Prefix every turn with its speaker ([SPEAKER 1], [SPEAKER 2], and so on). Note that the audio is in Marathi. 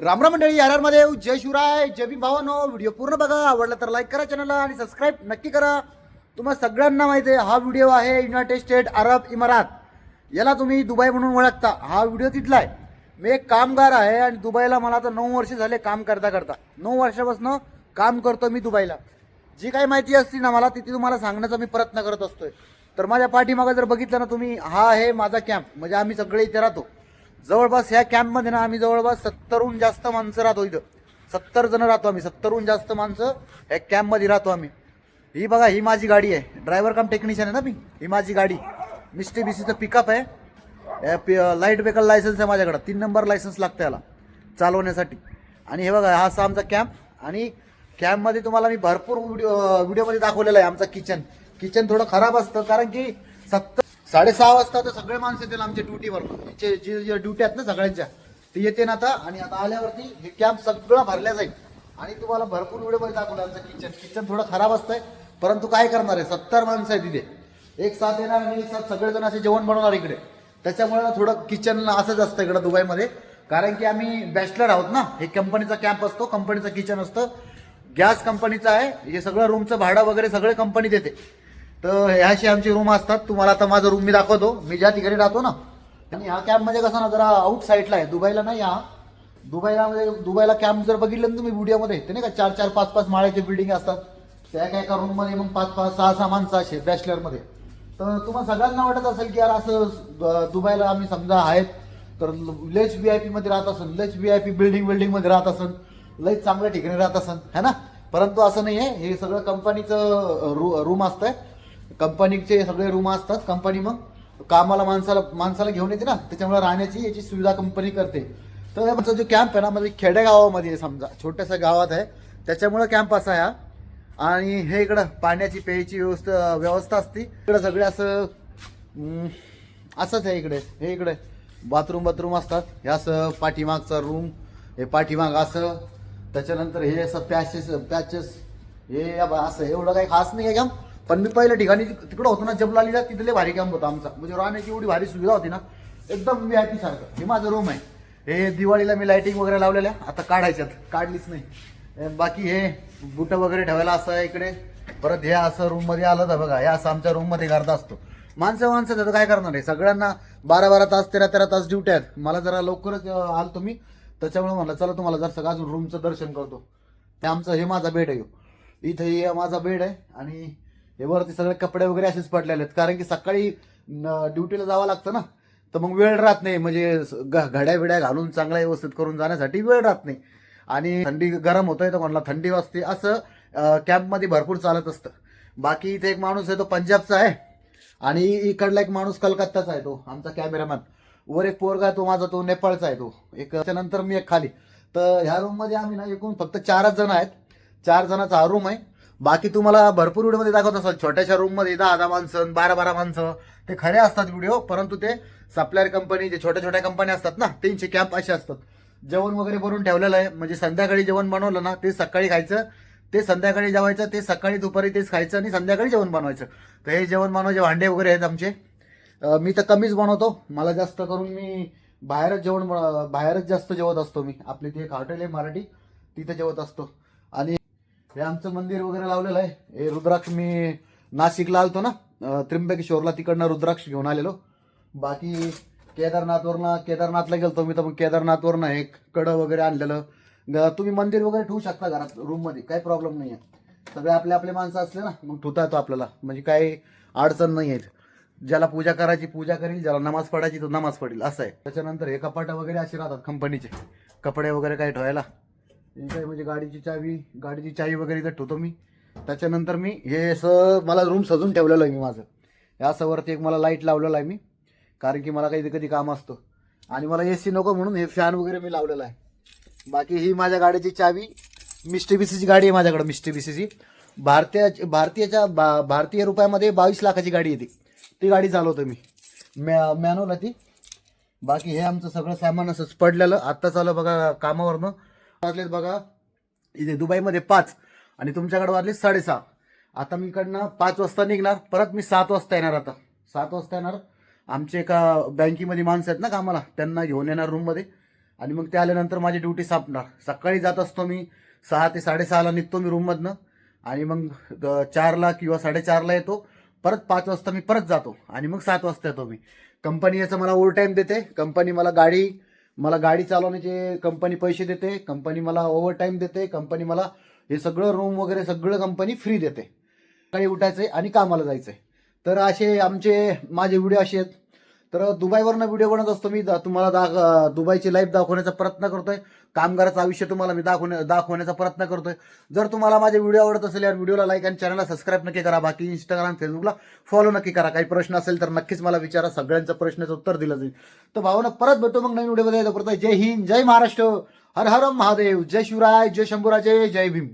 [SPEAKER 1] रामराम मंडळी आर आरमध्ये जय शिवराय जय भीम भावानो. व्हिडिओ पूर्ण बघा. आवडला तर लाईक करा चॅनलला आणि सबस्क्राईब नक्की करा. तुम्हाला सगळ्यांना माहिती आहे हा व्हिडिओ आहे युनायटेड स्टेट अरब इमारात याला तुम्ही दुबई म्हणून ओळखता. हा व्हिडिओ तिथला आहे मी एक कामगार आहे आणि दुबईला मला आता नऊ वर्ष झाले काम करता करता. नऊ वर्षापासून काम करतो मी दुबईला. जी काही माहिती असती ना मला तिथे तुम्हाला सांगण्याचा मी प्रयत्न करत असतोय. तर माझ्या पाठीमागं जर बघितलं ना तुम्ही हा आहे माझा कॅम्प म्हणजे आम्ही सगळे इथे राहतो. जवळपास ह्या कॅम्पमध्ये ना आम्ही जवळपास सत्तरहून जास्त माणसं राहतो इथं. सत्तर जण राहतो आम्ही सत्तरहून जास्त माणसं ह्या कॅम्पमध्ये राहतो आम्ही. ही बघा ही माझी गाडी आहे. ड्रायव्हर काम टेक्निशियन आहे ना मी? ही माझी गाडी. मिस्टी बी सीचं पिकअप आहे पि लाइट वेकल लायसन्स आहे माझ्याकडं. तीन नंबर लायसन्स लागतं याला चालवण्यासाठी. आणि हे बघा हा असा आमचा कॅम्प आणि कॅम्पमध्ये तुम्हाला मी भरपूर व्हिडिओ व्हिडिओमध्ये दाखवलेला आहे आमचा किचन किचन थोडं खराब असतं कारण की सत्तर साडेसहा वाजता तर सगळे माणसं येतील आमच्या ड्युटीवर. जे जे जे ड्युटी आहेत ना सगळ्यांच्या ते येते ना आता आणि आता आल्यावरती हे कॅम्प सगळं भरल्या जाईल. आणि तुम्हाला भरपूर व्हिडिओमध्ये दाखवलं आमचं किचन किचन थोडं खराब असतंय परंतु काय करणार आहे? सत्तर माणसं आहे तिथे. एक साथ येणार आणि एक साथ सगळेजण असे जेवण बनवणार इकडे. त्याच्यामुळे थोडं किचन असंच असतं इकडं दुबईमध्ये. कारण की आम्ही बॅचलर आहोत ना. हे कंपनीचा कॅम्प असतो कंपनीचं किचन असतं. गॅस कंपनीचं आहे. हे सगळं रूमचं भाडं वगैरे सगळे कंपनी देते. तर ह्याशी आमची रूम असतात. तुम्हाला आता माझा रूम मी दाखवतो. मी ज्या ठिकाणी राहतो ना आणि ह्या कॅम्पमध्ये कसं ना जरा आउट साईडला आहे. दुबईला नाही हा. दुबईला म्हणजे दुबईला कॅम्प जर बघितलं ना तुम्ही व्हिडिओमध्ये ते नाही का चार चार पाच पाच माळ्याचे बिल्डिंग असतात. त्या काय एका रूममध्ये मग पाच पाच सहा सहा माणसं असे बॅचलरमध्ये तर तुम्हाला सगळ्यांना वाटत असेल की यार असं दुबईला आम्ही समजा आहेत तर लेच व्ही आय पीमध्ये राहत असन लेच व्ही आय पी बिल्डिंग बिल्डिंगमध्ये राहत असेल लईच चांगल्या ठिकाणी राहत असेल है ना? परंतु असं नाही आहे हे सगळं कंपनीचं रू रूम असतंय. कंपनीचे सगळे रूम असतात कंपनी मग कामाला माणसाला माणसाला घेऊन येते ना त्याच्यामुळे राहण्याची याची सुविधा कंपनी करते. तर आमचा जो कॅम्प आहे ना म्हणजे खेडेगावामध्ये समजा छोट्याशा गावात आहे त्याच्यामुळं कॅम्प असा ह्या आणि हे इकडं पाण्याची प्यायची व्यवस्था व्यवस्था असते. इकडं सगळे असं असंच आहे इकडे हे इकडे बाथरूम बाथरूम असतात. हे असं पाठीमागचा रूम हे पाठीमाग असं त्याच्यानंतर हे असं पॅचेस पॅचेस हे असं एवढं काही खास नाही आहे कॅम्प पण मी पहिल्या ठिकाणी तिकडं होतो ना जबलालीला तिथले भारी कॅम्प होतं आमचा. म्हणजे राहण्याची एवढी भारी सुविधा होती ना एकदम व्ही आय पी सारखं. हे माझं रूम आहे. हे दिवाळीला मी लायटिंग वगैरे लावलेल्या. आता काढायच्यात. काढलीच नाही. बाकी हे बुट वगैरे ठेवायला असं इकडे. परत हे असं रूममध्ये आलं तर बघा हे असं आमच्या रूममध्ये गर्दा करता असतो. माणसं माणसं त्याचं काय करणार आहे? सगळ्यांना बारा बारा तास तेरा तेरा तास ड्युटी आहेत. मला जरा लवकरच आल तुम्ही मी. त्याच्यामुळे म्हणलं चला तुम्हाला जर सगळं अजून रूमचं दर्शन करतो. हे आमचं हे माझा बेड आहे. इथे इथं हे माझा बेड आहे. आणि हे वरती सगळे कपडे वगैरे असेच पडलेले आहेत. कारण की सकाळी ड्युटीला जावं लागतं ना. तर मग वेळ राहत नाही. म्हणजे ग- घड्या बिड्या घालून चांगला व्यवस्थित करून जाण्यासाठी वेळ राहत नाही. आणि थंडी गरम होतोय तर म्हणला थंडी वाजते असं कॅम्पमध्ये भरपूर चालत असतं. बाकी इथे एक माणूस आहे तो पंजाबचा आहे. आणि इकडला एक माणूस कलकत्ताचा आहे तो आमचा कॅमेरामॅन. वर एक पोरगा आहे तो माझा तो नेपाळचा आहे तो. एक त्याच्यानंतर मी एक खाली. तर ह्या रूममध्ये आम्ही ना एकूण फक्त चारच जण आहेत. चार जणांचा हा रूम आहे. बाकी तुम्हाला भरपूर व्हिडिओमध्ये दाखवत असाल. छोट्याशा रूममध्ये दहा दहा माणसं बारा बारा माणसं. ते खरे असतात व्हिडिओ परंतु ते सप्लायर कंपनी जे छोट्या छोट्या कंपन्या असतात ना त्यांचे कॅम्प असे असतात. जेवण वगैरे भरून ठेवलेलं आहे. म्हणजे संध्याकाळी जेवण बनवलं ना ते सकाळी खायचं. ते संध्याकाळी जेवायचं ते सकाळी दुपारी तेच खायचं आणि संध्याकाळी जेवण बनवायचं. तर हे जेवण बनवायचे भांडे वगैरे आहेत आमचे. मी तर कमीच बनवतो. मला जास्त करून मी बाहेरच जेवण बाहेरच जास्त जेवत असतो मी. आपली ती एक हॉटेल आहे मराठी. तिथे जेवत असतो. आणि हे आमचं मंदिर वगैरे लावलेलं आहे. हे रुद्राक्ष मी नाशिकला आलतो ना त्र्यंबकेश्वरला तिकडनं रुद्राक्ष घेऊन आलेलो. बाकी केदारनाथवरनं केदारनाथला गेलतो मी तर मग केदारनाथवरनं हे कडं वगैरे आणलेलं. तुम्ही मंदिर वगैरे ठेवू शकता घरात रूममध्ये काही प्रॉब्लेम नाही आहे सगळे आपले आपले माणसं असले ना मग ठुता येतो आपल्याला. म्हणजे काही अडचण नाही आहेत ज्याला पूजा करायची पूजा करील ज्याला नमाज पडायची तो नमाज पडेल असं आहे. त्याच्यानंतर हे कपाटं वगैरे असे राहतात कंपनीचे कपडे वगैरे काही ठेवायला हे काय म्हणजे गाडीची चावी गाडीची चावी वगैरे इथं ठेवतो मी. त्याच्यानंतर मी हे असं मला रूम सजून ठेवलेलं आहे मी माझं. हे असं वरती एक मला लाइट लावलेलं आहे मी कारण की मला काही कधी काम असतं. आणि मला ए सी नको म्हणून हे फॅन वगैरे मी लावलेलं आहे. बाकी ही माझ्या गाडीची चावी मिस्टी बीसीची गाडी आहे माझ्याकडं मिस्टी बीसीची भारतीय भारतीयच्या बा भारतीय रुपयामध्ये बावीस लाखाची गाडी येते. ती गाडी चालवतो मी. मॅ मॅन्युअल आहे ती. बाकी हे आमचं सगळं सामान असंच पडलेलं. आत्ताच आलं बघा कामावरनं. वाजलेत बघा. इथे दुबईमध्ये पाच आणि तुमच्याकडे वाजले साडेसहा. आता मी इकडनं पाच वाजता निघणार. परत मी सात वाजता येणार आता. सात वाजता येणार. आमचे एका बँकेमध्ये माणसं आहेत ना कामाला. त्यांना घेऊन येणार रूममध्ये आणि मग ते आल्यानंतर माझी ड्युटी संपणार. सकाळी जात असतो मी. सहा ते साडेसहाला निघतो मी रूममधनं आणि मग चारला किंवा साडेचारला येतो. परत पाच वाजता मी परत जातो. आणि मग सात वाजता येतो मी. कंपनी याचं मला ओव्हर टाईम देते. कंपनी मला गाडी मला गाडी चालवण्याचे कंपनी पैसे देते कंपनी मला ओव्हर टाईम देते कंपनी मला हे सगळं रूम वगैरे सगळं कंपनी फ्री देते. सकाळी उठायचंय आणि कामाला जायचंय. तर असे आमचे माझे व्हिडिओ असे आहेत. तर दुबईवरनं व्हिडिओ बनत असतो मी. दा- तुम्हाला दा दुबईची लाईफ दाखवण्याचा प्रयत्न करतोय. कामगाराचं आयुष्य तुम्हाला मी दाखवण्या दाखवण्याचा प्रयत्न करतोय. जर तुम्हाला माझे व्हिडिओ आवडत असेल या व्हिडिओला लाईक आणि चॅनलला सबस्क्राईब नक्की करा. बाकी इंस्टाग्राम फेसबुकला फॉलो नक्की करा. काही प्रश्न असेल तर नक्कीच मला विचारा. सगळ्यांचा प्रश्नाचं उत्तर दिलं जाईल. तर भावना परत भेटतो मग नवीन व्हिडिओमध्ये तोपर्यंत जय हिंद जय महाराष्ट्र. हर हर महादेव. जय शिवराय जय शंभूराजे जय भीम.